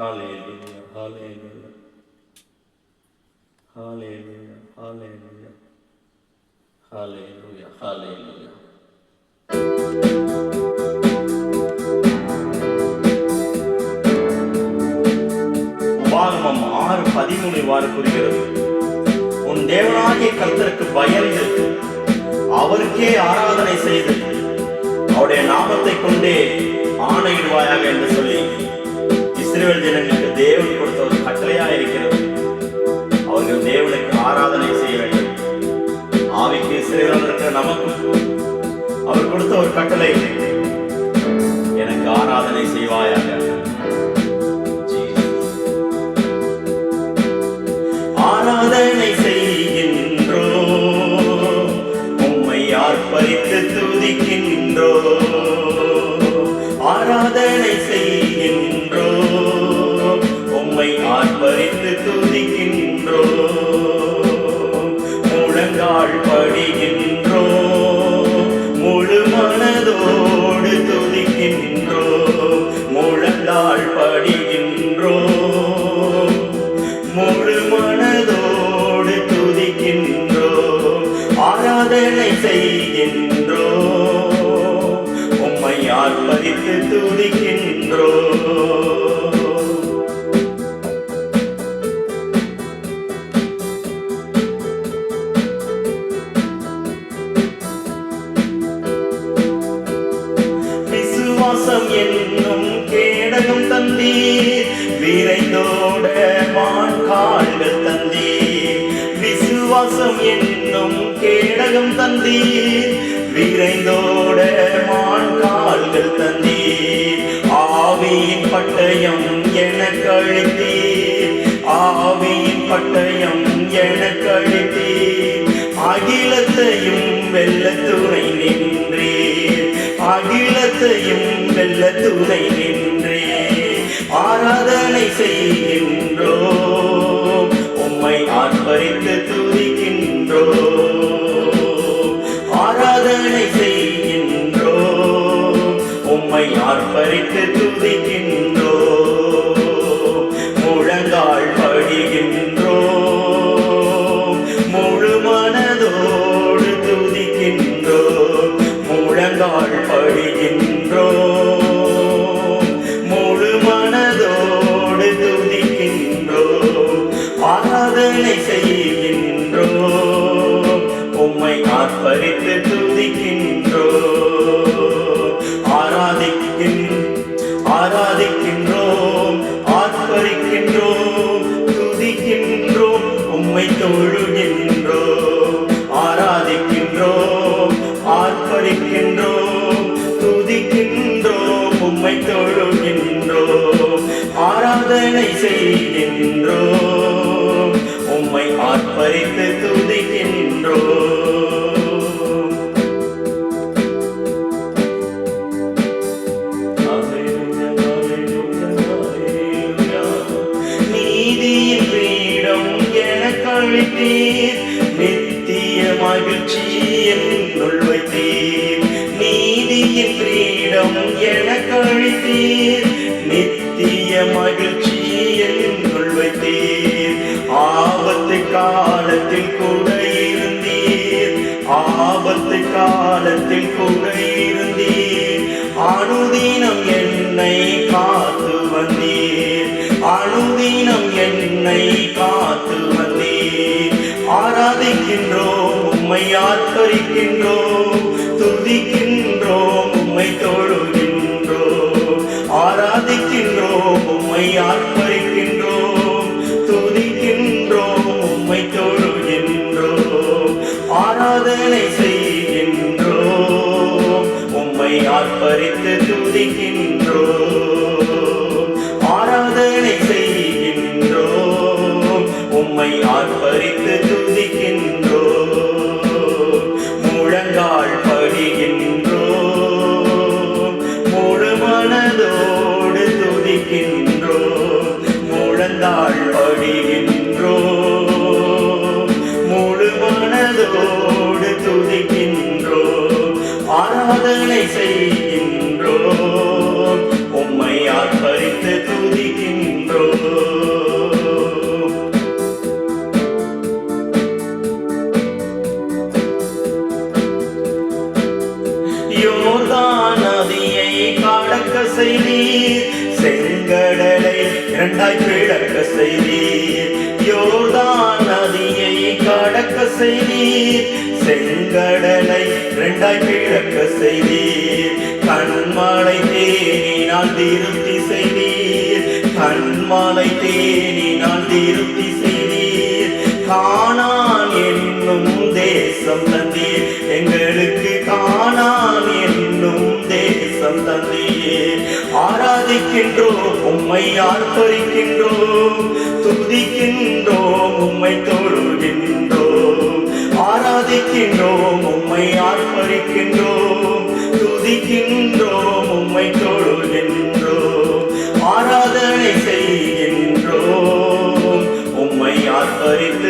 Hallelujah, hallelujah. Hallelujah, hallelujah. Hallelujah, hallelujah. உபாகமம் ஆறு பதிமூணு இவ்வாறு கூறுகிறது உன் தேவனாகிய கர்த்தருக்கு பயந்து அவருக்கே ஆராதனை செய்து அவருடைய நாமத்தை கொண்டே ஆணையிடுவாயாக என்று சொல்லி இஸ்ரேல் ஜனங்களுக்கு தேவன் கொடுத்த ஒரு கட்டளையா இருக்கிறது. அவர்கள் தேவனுக்கு ஆராதனை செய்ய வேண்டும். ஆவிக்கு இஸ்ரேல் இருக்கிற நமக்கு தந்தீர். விரைந்தோட மான் கால்கள் தந்தீர். விசுவாசம் என்னும் கேடகம் தந்தீர். விரைந்தோட மான் கால்கள் தந்தீர். ஆவியின் பட்டயம் எனக்கு அழித்தீர் ஆவியின் பட்டயம் எனக்கு அழித்தீர் அகிலத்தையும் வெல்ல துணை நின்றீர். அகிலத்தையும் வெல்ல துணை உம்மை ஆர்ப்பரித்து துதிக்கின்றோ. முழங்கால் படிகின்றோ முழு மனதோடு துதிக்கின்றோ. முழங்கால் படிகின்றோ முழு மனதோடு துதிக்கின்றோ. ஆராதனை செய்கின்றோ. உம்மை ஆர்ப்பரித்து பாடுகின்றோம் துதிக்கின்றோம் உம்மை தொழுகின்றோம் ஆராதிக்கின்றோம் ஆர்ப்பரிக்கின்றோம் துதிக்கின்றோம் உம்மை தொழுகின்றோம் ஆராதனை செய்கின்றோம் உம்மை ஆர்ப்பரித்து துதி நீதியின் கிரீடம் எனக்கு அளித்தீர். நித்திய மகிழ்ச்சி என்னுள் வைத்தீர். ஆபத்து காலத்தில் கூட இருந்தீர். ஆபத்து காலத்தில் கூட இருந்தீர். அனுதினம் என்னை காத்து வந்தீர். அனுதினம் என்னை காத்து வந்தீர். ஆராதிக்கின்றோம் உம்மை ஆர்ப்பரிக்கின்றோம் துதிக்கின்றோம். உம்மை செய்கின்றோம் உம்மை ஆர்ப்பரித்து துதிக்கின்றோம் யோர்தான் நதியை காடக்க செய்தீர் செங்கடலை இரண்டாய் பிளக்க செய்தீர். யோர்தான் கடக்க செய்தீர். செங்கடலை இரண்டாய் பிளக்க செய்தீர். கண்மாலை தேனி நான் திருப்தி செய்தீர். கண்மாலை தேனி நான் திருப்தி செய்தீர். காணான் என்னும் தேசம் தந்தீர். எங்களுக்கு காணான் என்னும் தேசம் தந்தீர். ஆராதிக்கின்றோம் உம்மை ஆர்ப்பரிக்கின்றோம். துதிக்கின்றோம் உம்மை தொழுகின்றோம். ஆர்ப்பரித்து